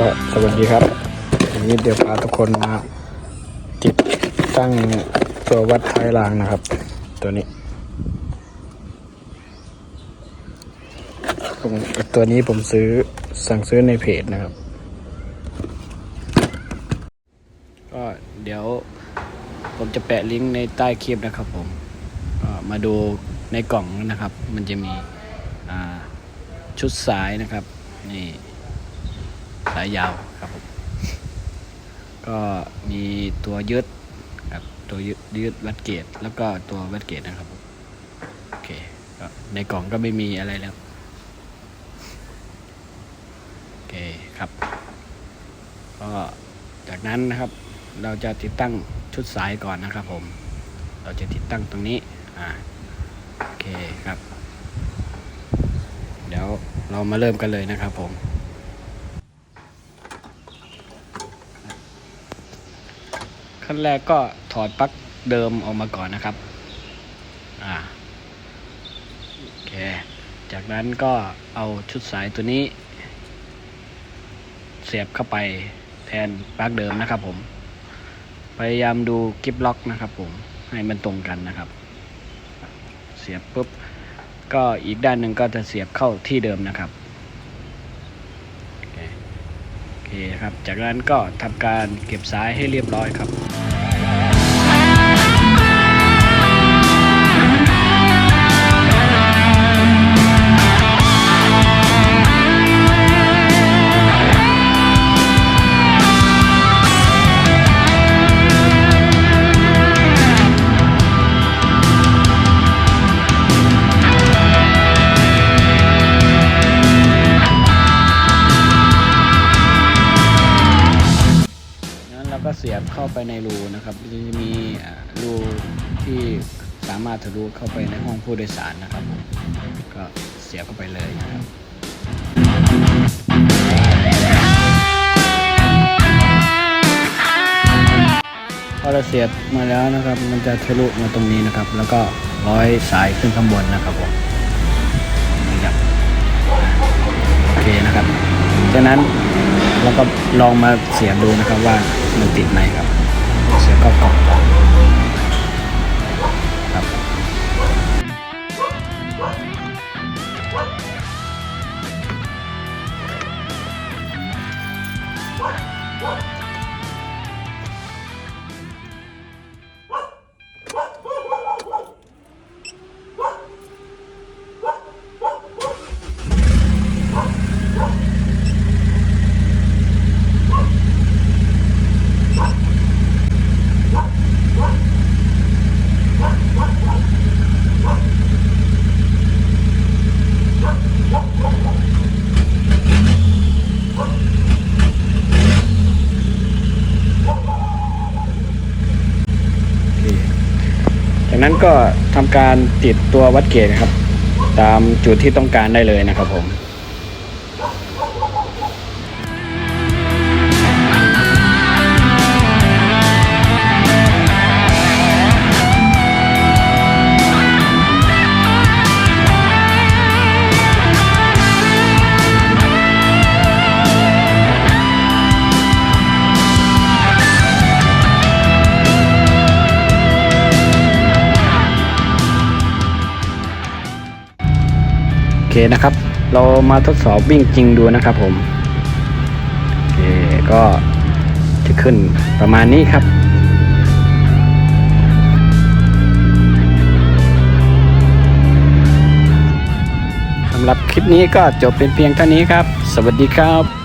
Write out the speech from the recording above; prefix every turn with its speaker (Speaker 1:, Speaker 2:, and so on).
Speaker 1: ก็สวัสดีครับวันนี้เดี๋ยวพาทุกคนมาติดตั้งตัววัดท้ายรางนะครับ ตัวนี้ผมตัวนี้ผมซื้อสั่งซื้อในเพจนะครับ ก็เดี๋ยวผมจะแปะลิงก์ในใต้คลิปนะครับผมมาดูในกล่องนะครับ มันจะมีชุดสายนะครับ นี่ สายยาวครับผมก็มีตัวยึดครับตัวยึดยึดวัดเกตแล้วก็ตัววัดเกตนะครับโอเคก็ในกล่องก็ไม่มีอะไรแล้วโอเคครับ ก็จากนั้นนะครับ เราจะติดตั้งชุดสายก่อนนะครับผม เราจะติดตั้งตรงนี้อ่าโอเคครับ เดี๋ยวเรามาเริ่มกันเลยนะครับผม ขั้นแรกก็ถอดปลั๊กเดิมออกมาก่อนนะครับ อ่าโอเค จากนั้นก็เอาชุดสายตัวนี้ เสียบเข้าไปแทนปลั๊กเดิมนะครับผม พยายามดูกิฟล็อกนะครับผม ให้มันตรงกันนะครับ เสียบปุ๊บ ก็อีกด้านหนึ่งก็จะเสียบเข้าที่เดิมนะครับ โอเคโอ เคครับ จากนั้นก็ทำการเก็บสายให้เรียบร้อยครับ เข้าไปในรูนะครับจะมีรูที่สามารถทะลุเข้าไปในห้องผู้โดยสารนะครับ ก็เสียบเข้าไปเลยนะครับพอเราเสียบมาแล้วนะครับ มันจะทะลุมาตรงนี้นะครับ แล้วก็ร้อยสายขึ้นข้างบนนะครับผมนี่ครับโอเคนะครับจากนั้นเราก็ลองมาเสียบดูนะครับว่า มันติดไหมครับเสียงก็กล่องครับ จากนั้นก็ทำการติดตัววัดเกจนะครับ ตามจุดที่ต้องการได้เลยนะครับผม เคนะครับ เรามาทดสอบวิ่งจริงดูนะครับผมโอเคก็จะขึ้นประมาณนี้ครับสำหรับคลิปนี้ก็จบเป็นเพียงเท่านี้ครับ สวัสดีครับ